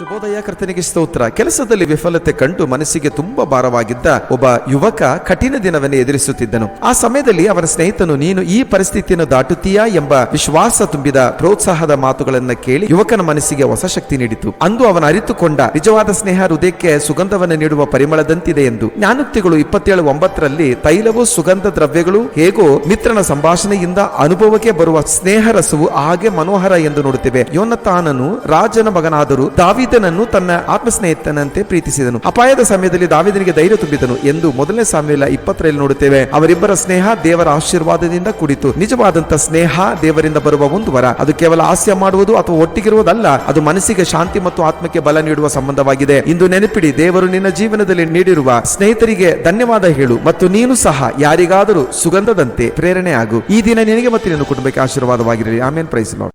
ಶುಭೋದಯ, ಕರ್ತನಿಗೆ ಸ್ತೋತ್ರ. ಕೆಲಸದಲ್ಲಿ ವಿಫಲತೆ ಕಂಡು ಮನಸ್ಸಿಗೆ ತುಂಬಾ ಭಾರವಾಗಿದ್ದ ಒಬ್ಬ ಯುವಕ ಕಠಿಣ ದಿನವನ್ನೇ ಎದುರಿಸುತ್ತಿದ್ದನು. ಆ ಸಮಯದಲ್ಲಿ ಅವನ ಸ್ನೇಹಿತನು, ನೀನು ಈ ಪರಿಸ್ಥಿತಿಯನ್ನು ದಾಟುತ್ತೀಯಾ? ಎಂಬ ವಿಶ್ವಾಸ ತುಂಬಿದ ಪ್ರೋತ್ಸಾಹದ ಮಾತುಗಳನ್ನು ಕೇಳಿ ಯುವಕನ ಮನಸ್ಸಿಗೆ ಹೊಸ ಶಕ್ತಿ ನೀಡಿತು. ಅಂದು ಅವನ ಅರಿತುಕೊಂಡ, ನಿಜವಾದ ಸ್ನೇಹ ಹೃದಯಕ್ಕೆ ಸುಗಂಧವನ್ನು ನೀಡುವ ಪರಿಮಳದಂತಿದೆ ಎಂದು. ಜ್ಞಾನೋಕ್ತಿಗಳು ಇಪ್ಪತ್ತೇಳು ಒಂಬತ್ತರಲ್ಲಿ ತೈಲವು ಸುಗಂಧ ದ್ರವ್ಯಗಳು ಹೇಗೋ ಮಿತ್ರನ ಸಂಭಾಷಣೆಯಿಂದ ಅನುಭವಕ್ಕೆ ಬರುವ ಸ್ನೇಹ ರಸವು ಹಾಗೆ ಮನೋಹರ ಎಂದು ನೋಡುತ್ತೇವೆ. ಯೋನತಾನನು ರಾಜನ ಮಗನಾದರೂ ದಾವಿದನನ್ನು ತನ್ನ ಆತ್ಮಸ್ನೇಹಿತನಂತೆ ಪ್ರೀತಿಸಿದನು. ಅಪಾಯದ ಸಮಯದಲ್ಲಿ ದಾವಿದನಿಗೆ ಧೈರ್ಯ ತುಂಬಿದನು ಎಂದು ಮೊದಲನೇ ಸಾಮ್ಯಲ ಇಪ್ಪತ್ತರಲ್ಲಿ ನೋಡುತ್ತೇವೆ. ಅವರಿಬ್ಬರ ಸ್ನೇಹ ದೇವರ ಆಶೀರ್ವಾದದಿಂದ ಕುಡಿತು. ನಿಜವಾದಂತ ಸ್ನೇಹ ದೇವರಿಂದ ಬರುವ ಒಂದು ವರ. ಅದು ಕೇವಲ ಹಾಸ್ಯ ಮಾಡುವುದು ಅಥವಾ ಒಟ್ಟಿಗಿರುವುದಲ್ಲ, ಅದು ಮನಸ್ಸಿಗೆ ಶಾಂತಿ ಮತ್ತು ಆತ್ಮಕ್ಕೆ ಬಲ ನೀಡುವ ಸಂಬಂಧವಾಗಿದೆ. ಇಂದು ನೆನಪಿಡಿ, ದೇವರು ನಿನ್ನ ಜೀವನದಲ್ಲಿ ನೀಡಿರುವ ಸ್ನೇಹಿತರಿಗೆ ಧನ್ಯವಾದ ಹೇಳು ಮತ್ತು ನೀನು ಸಹ ಯಾರಿಗಾದರೂ ಸುಗಂಧದಂತೆ ಪ್ರೇರಣೆ ಆಗು ಈ ದಿನ ನಿನಗೆ ಮತ್ತು ನಿನ್ನ ಕುಟುಂಬಕ್ಕೆ ಆಶೀರ್ವಾದವಾಗಿರಲಿ. ಆಮೇನ್. ಪ್ರೈಸ್